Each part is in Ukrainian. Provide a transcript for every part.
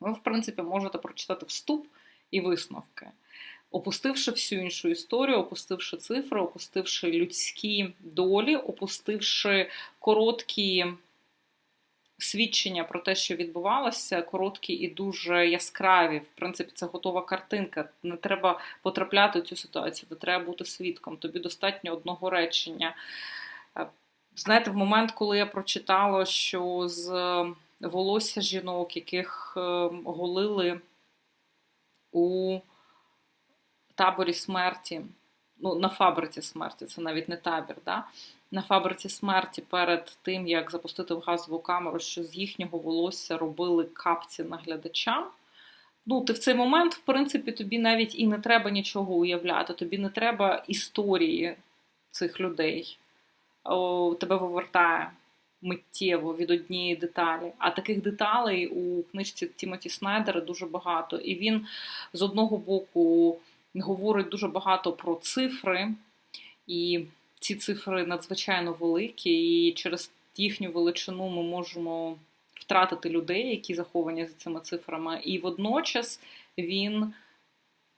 ви, в принципі, можете прочитати вступ і висновки, опустивши всю іншу історію, опустивши цифри, опустивши людські долі, опустивши короткі свідчення про те, що відбувалося, короткі і дуже яскраві. В принципі, це готова картинка. Не треба потрапляти в цю ситуацію, не треба бути свідком. Тобі достатньо одного речення. Е, Знаєте, в момент, коли я прочитала, що з волосся жінок, яких е, голили у таборі смерті, ну, на фабриці смерті, це навіть не табір, да? на фабриці смерті перед тим, як запустити в газову камеру, що з їхнього волосся робили капці наглядачам. Ну, ти в цей момент, в принципі, тобі навіть і не треба нічого уявляти, тобі не треба історії цих людей. О, тебе вивертає миттєво від однієї деталі. А таких деталей у книжці Тімоті Снайдера дуже багато. І він з одного боку говорить дуже багато про цифри, і ці цифри надзвичайно великі, і через їхню величину ми можемо втратити людей, які заховані за цими цифрами. І водночас він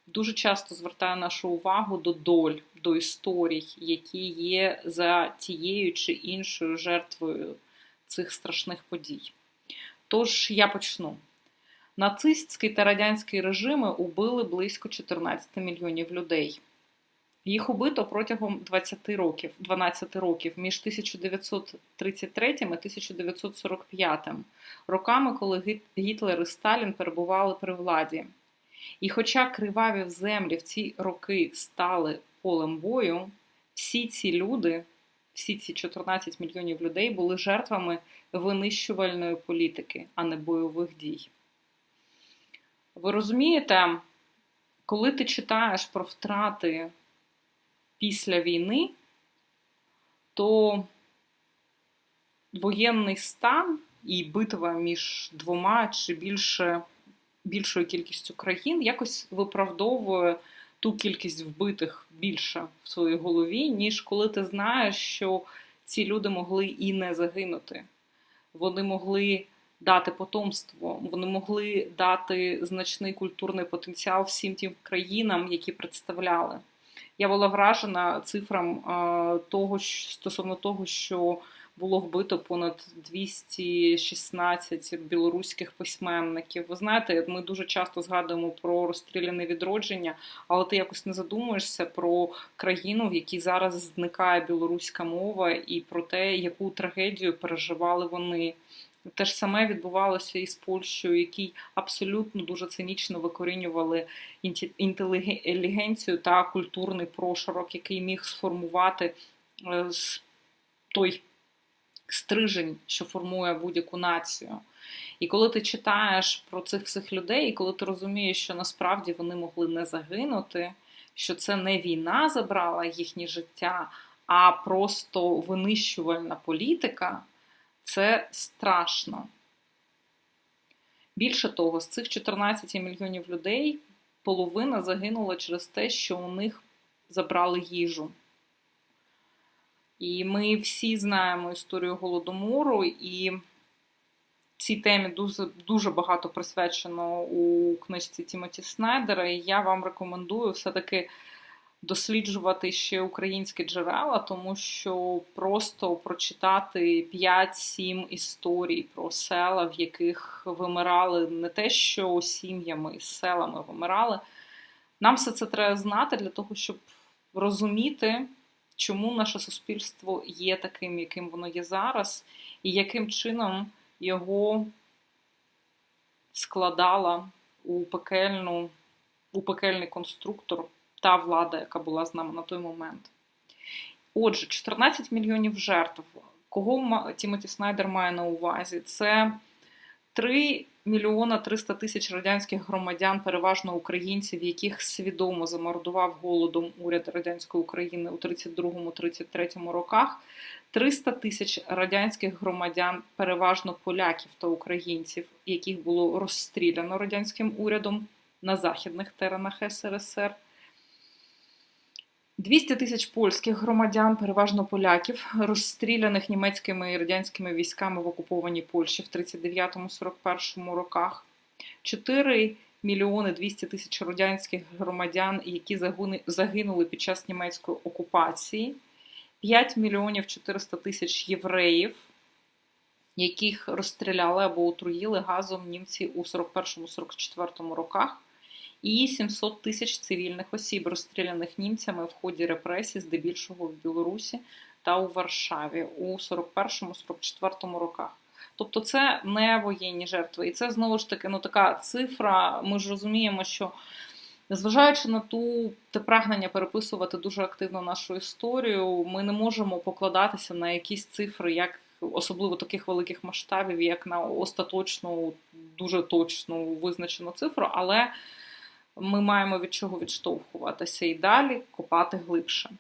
дуже часто звертає нашу увагу до доль, до історій, які є за тією чи іншою жертвою цих страшних подій. Тож я почну. Нацистський та радянський режими убили близько 14 мільйонів людей. Їх убито протягом 20 років, 12 років між 1933 і 1945 роками, коли Гітлер і Сталін перебували при владі. І хоча криваві землі в ці роки стали полем бою, всі ці люди, всі ці 14 мільйонів людей були жертвами винищувальної політики, а не бойових дій. Ви розумієте, коли ти читаєш про втрати після війни, то воєнний стан і битва між двома чи більше, більшою кількістю країн якось виправдовує ту кількість вбитих більше в своїй голові, ніж коли ти знаєш, що ці люди могли і не загинути. Вони могли дати потомство, вони могли дати значний культурний потенціал всім тим країнам, які представляли. Я була вражена цифрам того, стосовно того, що було вбито понад 216 білоруських письменників. Ви знаєте, ми дуже часто згадуємо про розстріляне відродження, але ти якось не задумуєшся про країну, в якій зараз зникає білоруська мова, і про те, яку трагедію переживали вони. Те ж саме відбувалося і з Польщею, який абсолютно дуже цинічно викорінювали інтелігенцію та культурний прошарок, який міг сформувати той стрижень, що формує будь-яку націю. І коли ти читаєш про цих всіх людей, і коли ти розумієш, що насправді вони могли не загинути, що це не війна забрала їхнє життя, а просто винищувальна політика. Це страшно. Більше того, з цих 14 мільйонів людей половина загинула через те, що у них забрали їжу. І ми всі знаємо історію Голодомору, і цій темі дуже дуже багато присвячено у книжці Тімоті Снайдера. І я вам рекомендую все-таки досліджувати ще українські джерела, тому що просто прочитати 5-7 історій про села, в яких вимирали не те, що сім'ями, селами вимирали. Нам все це треба знати для того, щоб розуміти, чому наше суспільство є таким, яким воно є зараз, і яким чином його складала у пекельну, у пекельний конструктор та влада, яка була з нами на той момент. Отже, 14 мільйонів жертв. Кого Тімоті Снайдер має на увазі? Це 3 мільйона 300 тисяч радянських громадян, переважно українців, яких свідомо замордував голодом уряд радянської України у 32-33 роках. 300 тисяч радянських громадян, переважно поляків та українців, яких було розстріляно радянським урядом на західних теренах СРСР. 200 тисяч польських громадян, переважно поляків, розстріляних німецькими і радянськими військами в окупованій Польщі в 39-41 роках. 4 мільйони 200 тисяч радянських громадян, які загинули під час німецької окупації, 5 мільйонів 400 тисяч євреїв, яких розстріляли або отруїли газом німці у 41-44 роках, і 700 тисяч цивільних осіб, розстріляних німцями в ході репресій, здебільшого в Білорусі та у Варшаві у 41-44 роках. Тобто це не воєнні жертви. І це знову ж таки ну, така цифра. Ми ж розуміємо, що незважаючи на ту те прагнення переписувати дуже активно нашу історію, ми не можемо покладатися на якісь цифри, як особливо таких великих масштабів, як на остаточну, дуже точну визначену цифру, але ми маємо від чого відштовхуватися і далі копати глибше.